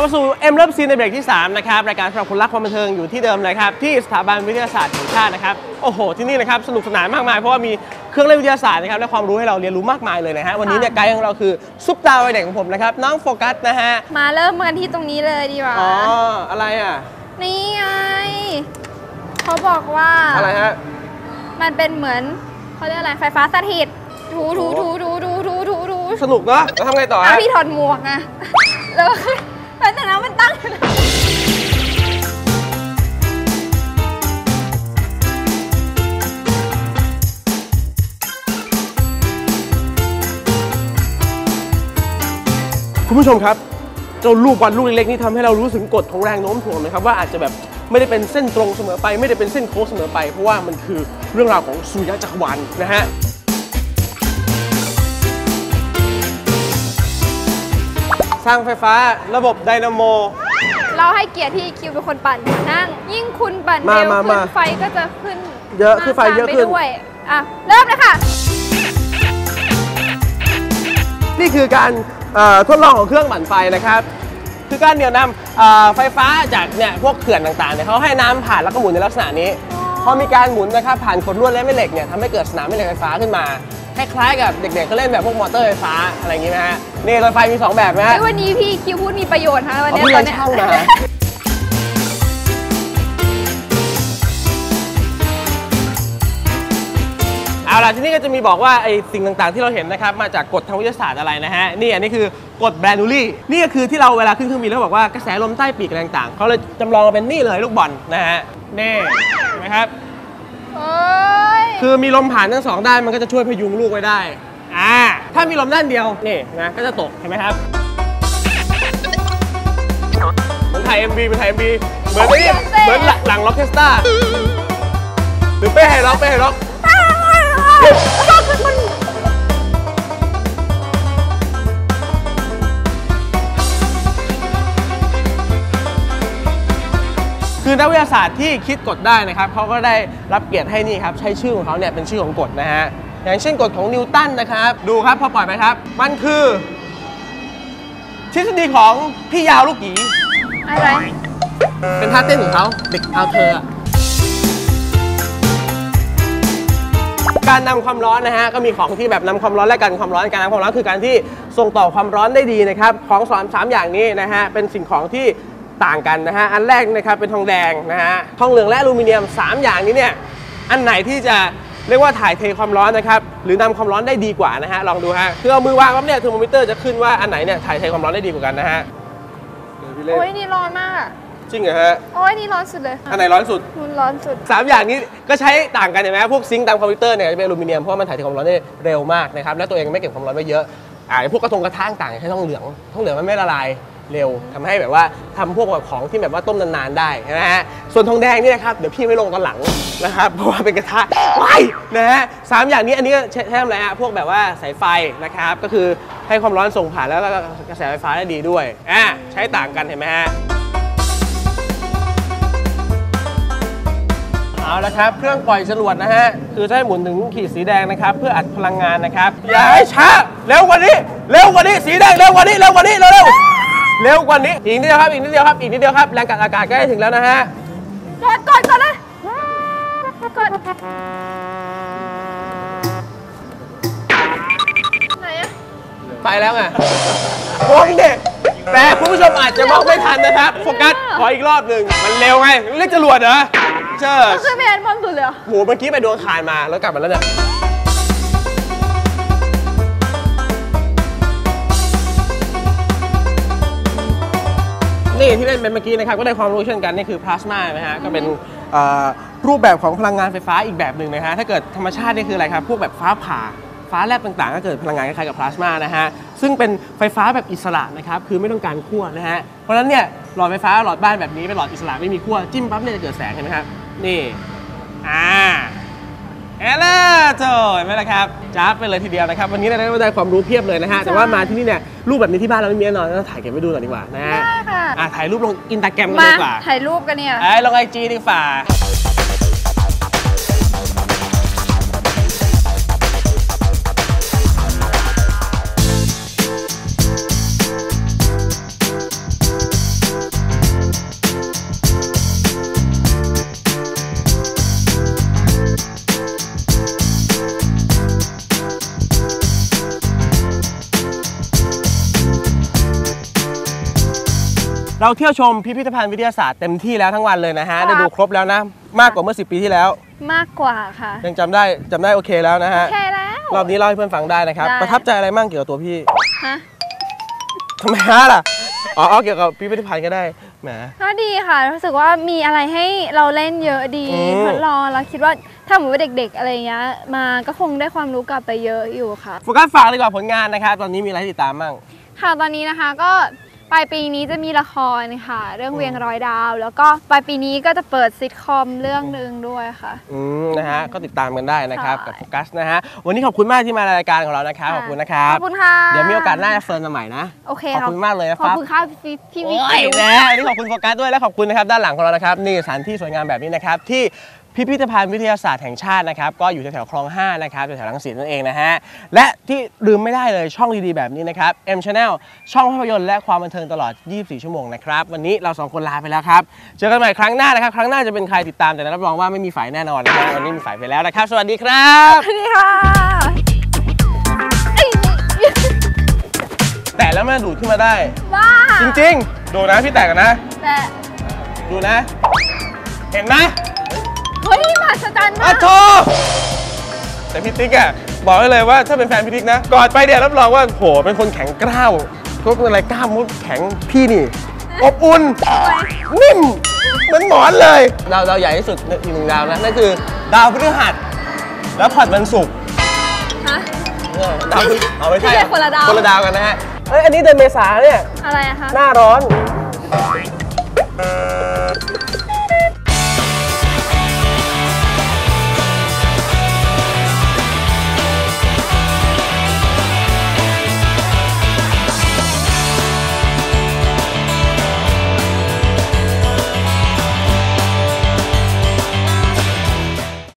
บมาสู่เอ็มเลิฟซีนในเบรกที่ 3 นะครับ รายการสำหรับคนรักความบันเทิงอยู่ที่เดิมเลยครับ ที่สถาบันวิทยาศาสตร์แห่งชาตินะครับ โอ้โห ที่นี่นะครับ สนุกสนานมากมาย เพราะว่ามีเครื่องเล่นวิทยาศาสตร์นะครับและความรู้ให้เราเรียนรู้มากมายเลยนะฮะวันนี้เนี่ยไกด์ของเราคือซุปตาวัยเด็กของผมนะครับน้องโฟกัสนะฮะมาเริ่มกันที่ตรงนี้เลยดีกว่าอ๋ออะไรอะนี่ไงเขาบอกว่าอะไรฮะมันเป็นเหมือนเขาเรียกอะไรไฟฟ้าสถิตถูถูถูถูถูถูถูสนุกเนาะแล้วทำไงต่ออะพี่ถอดหมวกไงแล้ว ผู้ชมครับเจ้าลูกบอลลูกเล็กๆนี่ทำให้เรารู้ถึงกฎของแรงโน้มถ่วงนะครับว่าอาจจะแบบไม่ได้เป็นเส้นตรงเสมอไป ไม่ได้เป็นเส้นโค้งเสมอไป เพราะว่ามันคือเรื่องราวของสุริยะจักรวาลนะฮะสร้างไฟฟ้าระบบไดนาโม เราให้เกียรติที่คิวเป็นคนปั่นนั่ง ยิ่งคุณปั่นมาเร็วมาขึ้มานไฟก็จะขึ้นเยอะขึ้นไฟเยอะขึ้นมากตามไปด้วยอะเริ่มเลยค่ะ นี่คือการเอ่อทดลองของเครื่องปั่นไฟนะครับคือการเหนี่ยวนำเอ่อไฟฟ้าจากเนี่ยพวกเขื่อนต่างๆเนี่ยเขาให้น้ำผ่านแล้วก็หมุนในลักษณะนี้พอมีการหมุนนะครับผ่านขดลวดและแม่เหล็กเนี่ยทำให้เกิดสนามแม่เหล็กไฟฟ้าขึ้นมาคล้ายๆกับเด็กๆเขาเล่นแบบพวกมอเตอร์ไฟฟ้าอะไรอย่างงี้นะฮะนี่รถไฟมีสองแบบนะฮะเฮ้ยวันนี้พี่คิวพูดมีประโยชน์ฮะวันเอานี้พี่ตเรีอยนนเนี้ยช่างมา เอาล่ะที่นี่ก็จะมีบอกว่าไอ้สิ่งต่างๆ ที่เราเห็นนะครับมาจากกฎทางวิทยาศาสตร์อะไรนะฮะนี่อันนี้คือกฎแบรนูลี่นี่ก็คือที่เราเวลาขึ้นเครื่องบินแล้วบอกว่ากระแสลมใต้ปีกอะไรต่างๆเขาเลยจำลองมาเป็นนี่เลยลูกบอลนะฮะนี่เห็นไหมครับเอ้ยคือมีลมผ่านทั้งสองด้านมันก็จะช่วยพยุงลูกไว้ได้อ่าถ้ามีลมด้านเดียวนี่นะก็จะตกเห็นไหมครับเหมือนถ่าย MV เป็นถ่าย MV เหมือนไอ้นี่เหมือนหลังหลังล็อกเคสตาหรือเป้ไฮล็อกเป้ไฮล็อก คือนักวิทยาศาสตร์ที่คิดกฎได้นะครับเขาก็ได้รับเกียรติให้นี่ครับ ใช้ชื่อของเขาเนี่ยเป็นชื่อของกฎนะฮะ อย่างเช่นกฎของนิวตันนะครับ ดูครับพอปล่อยไปครับ มันคือ ทฤษฎีของพี่ยาวลูกหยีอะไร เป็นท่าเต้นของเขาเด็กเอาเธออะ การนำความร้อนนะฮะก็มีของที่แบบนำความร้อนและกันความร้อนการนำความร้อนคือการที่ส่งต่อความร้อนได้ดีนะครับของสามสามอย่างนี้นะฮะเป็นสิ่งของที่ต่างกันนะฮะอันแรกนะครับเป็นทองแดงนะฮะทองเหลืองและอลูมิเนียม 3 อย่างนี้เนี่ยอันไหนที่จะเรียกว่าถ่ายเทความร้อนนะครับหรือนำความร้อนได้ดีกว่านะฮะลองดูฮะคือเอามือวางปั๊บเนี่ยเทอร์โมมิเตอร์จะขึ้นว่าอันไหนเนี่ยถ่ายเทความร้อนได้ดีกว่ากันนะฮะโอ้ยนี่ร้อนมาก จริงเหรอฮะ โอ้ยนี่ร้อนสุดเลยอันไหนร้อนสุดมันร้อนสุด สามอย่างนี้ก็ใช้ต่างกันเห็นไหมพวกซิงค์ตามคอมพิวเตอร์เนี่ยจะเป็นอลูมิเนียมเพราะว่ามันถ่ายเทความร้อนได้เร็วมากนะครับและตัวเองไม่เก็บความร้อนไว้เยอะอ่าพวกกระทงกระทะต่างๆใช้ทองเหลืองทองเหลืองมันไม่ละลายเร็วทำให้แบบว่าทำพวกแบบของที่แบบว่าต้มนานๆได้นะฮะส่วนทองแดงนี่นะครับเดี๋ยวพี่ไม่ลงตอนหลังนะครับเพราะว่าเป็นกระทะไว้นะฮะสามอย่างนี้อันนี้ก็ใช้ใช้ทำอะไรฮะพวกแบบว่าสายไฟนะครับก็คือให้ความร้อนส่งผ่านแล้วก็กระแสไฟฟ้าได้ดีด้วยอ่าใช้ต่างกันเห็นไหมฮะ เอาละครับ เครื่องปล่อยจรวดนะฮะ คือจะให้หมุนถึงขีดสีแดงนะครับ เพื่ออัดพลังงานนะครับ อย่าให้ช้า เร็วกว่านี้ เร็วกว่านี้ สีแดง เร็วกว่านี้ เร็วกว่านี้ เร็วเร็วเร็วกว่านี้ อีกนิดเดียวครับ อีกนิดเดียวครับ อีกนิดเดียวครับ แรงกัดอากาศใกล้ถึงแล้วนะฮะ กดกดกดเลยกดไหนอะไปแล้วไงวงเด็กแต่คุณผู้ชมอาจจะมองไม่ทันนะครับ โฟกัส ขออีกรอบหนึ่ง มันเร็วไง เรียกจรวดเหรอ เจ้าก็ขึ้นไปอันบนสุดเลยเหรอโหเมื่อกี้ไปดวงคารมาแล้วกลับมาแล้วเนี่ย นี่ที่เล่นเป็นเมื่อกี้นะครับ ก็ได้ความรู้เช่นกันนี่คือพลาสมานะฮะ ก็เป็นเอ่อรูปแบบของพลังงานไฟฟ้าอีกแบบหนึ่งนะฮะ ถ้าเกิดธรรมชาตินี่คืออะไรครับ พวกแบบฟ้าผ่า ฟ้าแลบต่างๆ ก็เกิดพลังงานคล้ายๆกับพลาสมานะฮะ ซึ่งเป็นไฟฟ้าแบบอิสระนะครับ คือไม่ต้องการขั้วนะฮะ เพราะฉะนั้นเนี่ยหลอดไฟฟ้าหลอดบ้านแบบนี้เป็นหลอดอิสระไม่มีขั้วจิ้มปั๊บเนี่ยจะเกิดแสงเห็นไหมครับ นี่อ่าเอลเลอร์โจเห็นไหมล่ะครับจ้าบไปเลยทีเดียวนะครับ วันนี้เราได้ความรู้เพียบเลยนะฮะ แต่ว่ามาที่นี่เนี่ยรูปแบบนี้ที่บ้านเราไม่มีแน่นอนต้องถ่ายเก็บไว้ดูหน่อยดีกว่านะฮะได้ค่ะ อะถ่ายรูปลงอินสตาแกรมกันมาดีกว่าถ่ายรูปกันเนี่ยไอ้ยลงไอจีดีกว่า เราเที่ยวชมพิพิธภัณฑ์วิทยาศาสตร์เต็มที่แล้วทั้งวันเลยนะฮะครับได้ดูครบแล้วนะ มากกว่าเมื่อ 10 ปีที่แล้ว มากกว่าค่ะ ยังจำได้จำได้โอเคแล้วนะฮะแค่แล้ว รอบนี้เล่าให้เพื่อนฟังได้นะครับ ได้ ประทับใจอะไรมั่งเกี่ยวกับตัวพี่ฮะทำไมฮะล่ะอ๋อเอาเกี่ยวกับพิพิธภัณฑ์ก็ได้ แหม ก็ดีค่ะ รู้สึกว่ามีอะไรให้เราเล่นเยอะดีอืม ทดลองแล้วคิดว่าถ้าสมมติว่าเด็ก ๆ อะไรเงี้ยมาก็คงได้ความรู้กลับไปเยอะอยู่ค่ะ โฟกัสฝากดีกว่าผลงานนะครับ ตอนนี้มีอะไรให้ติดตามมั่งค่ะตอนนี้นะคะก็ ปลายปีนี้จะมีละครค่ะ เรื่องเวียงร้อยดาว แล้วก็ปลายปีนี้ก็จะเปิดซิทคอมเรื่องหนึ่งด้วยค่ะ อืมนะฮะก็ติดตามกันได้นะครับใช่กับโฟกัสนะฮะวันนี้ขอบคุณมากที่มารายการของเรานะครับขอบคุณนะครับขอบคุณค่ะเดี๋ยวมีโอกาสหน้าจะเฟิร์นมาใหม่นะโอเคขอบคุณมากเลยนะขคอบรับคุณค่ะพี่พี่วิโอ้กิยนะวันนี้ขอบคุณโฟกัสด้วยและขอบคุณนะครับด้านหลังของเรานะครับนี่สถานที่สวยงามแบบนี้นะครับที่ พิพิธภัณฑ์วิทยาศาสตร์แห่งชาตินะครับก็อยู่แถวๆคลอง 5 นะครับแถวๆรังสิตนั่นเองนะฮะ และที่ลืมไม่ได้เลยช่องดีๆแบบนี้นะครับ M Channel ช่องภาพยนตร์และความบันเทิงตลอด 24 ชั่วโมงนะครับ วันนี้เราสองคนลาไปแล้วครับ เจอกันใหม่ครั้งหน้านะครับ ครั้งหน้าจะเป็นใครติดตามแต่รับรองว่าไม่มีฝ่ายแน่นอนนะฮะวันนี้มีฝ่ายไปแล้วนะครับ สวัสดีครับสวัสดีค่ะเอ้ยแต่แล้วมันดูดขึ้นมาได้บ้าจริง ๆ ดูนะพี่แตกกันนะแต่ดูนะ เห็นไหมเฮ้ยม หัศจรรย์มาอะกโทแต่พี่ติ๊กอะบอกไว้เลยว่าถ้าเป็นแฟนพี่ติ๊กนะกอดไปเดี๋ยวรับรองว่าโหเป็นคนแข็งกร้าวก็เป็นอะไรกล้ามมุดแข็งพี่นี่ อบอุ่นนิ่มเหมือนหมอนเลยดาวดาวใหญ่ที่สุดในอีกหนึ่งดาวนะนั่นคือดาวพฤหัส แล้วพอดวันศุกร์ฮะเออดาวพฤเอาไม่ใช่ไม่ใช่คนละดาว คนละดาวกันนะฮะเอ้ยอันนี้เดือนเมษาเนี่ย อะไรอะคะหน้าร้อน